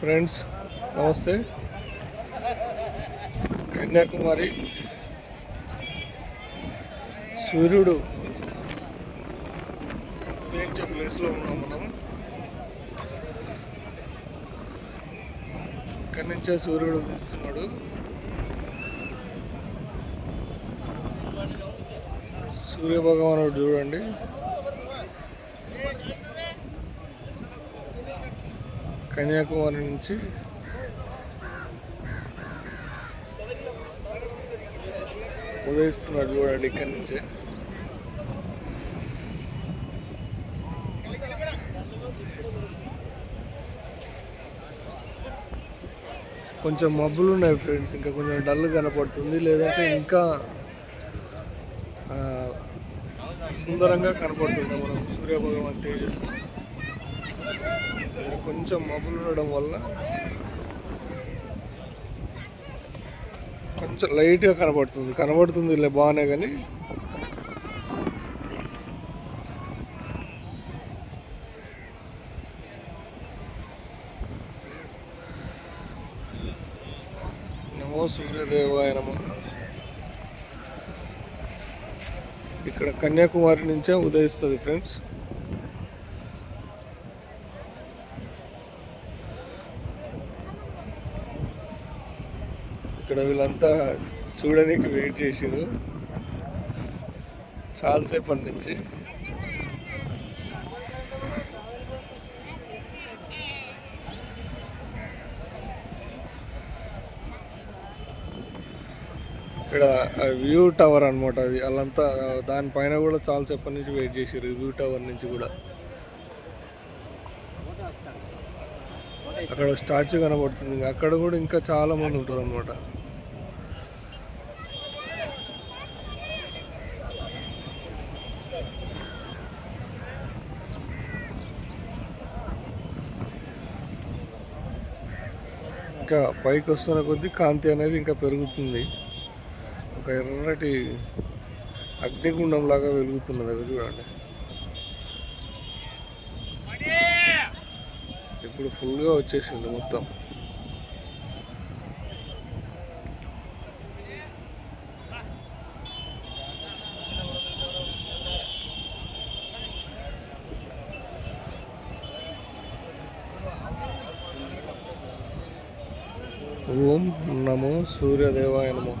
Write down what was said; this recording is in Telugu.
ఫ్రెండ్స్ నమస్తే. కన్యాకుమారి. సూర్యుడు. ఉదయించే ప్లేస్లో ఉన్నాం మనం. ఇక్కడి నుంచే సూర్యుడు ఉదయిస్తున్నాడు సూర్యభగవానుడు చూడండి. కన్యాకుమారి నుంచి ఉదయిస్తున్నారు చూడండి ఇక్కడి నుంచే. కొంచెం మబ్బులు ఉన్నాయి ఫ్రెండ్స్ ఇంకా కొంచెం డల్ కనపడుతుంది లేదంటే ఇంకా సుందరంగా కనపడుతుంది మనం సూర్యభగవాన్ తేజస్సు. కొంచెం మబ్బులు ఉండడం వల్ల కొంచెం లైట్గా కనబడుతుంది. కనబడుతుంది ఇలా బాగానే కానీ నమో సూర్యదేవాయ నమ. ఇక్కడ కన్యాకుమారి నుంచే ఉదయిస్తుంది ఫ్రెండ్స్. ఇక్కడ వీళ్ళంతా చూడడానికి వెయిట్ చేసారు చాలాసేపటి నుంచి ఇక్కడ వ్యూ టవర్ అనమాట అది. వాళ్ళంతా దానిపైన కూడా చాలాసేపటి నుంచి వెయిట్ చేసారు వ్యూ టవర్ నుంచి కూడా. అక్కడ స్టాచ్యూ కనబడుతుంది. అక్కడ కూడా ఇంకా చాలా మంది ఉంటారు అనమాట ఇంకా పైకి వస్తున్న కొద్దీ కాంతి అనేది ఇంకా పెరుగుతుంది. ఒక ఎర్రటి అగ్నిగుండం లాగా వెలుగుతున్నది అది చూడండి ఇప్పుడు ఫుల్గా వచ్చేసింది మొత్తం. ఓం నమో సూర్యదేవాయ నమః.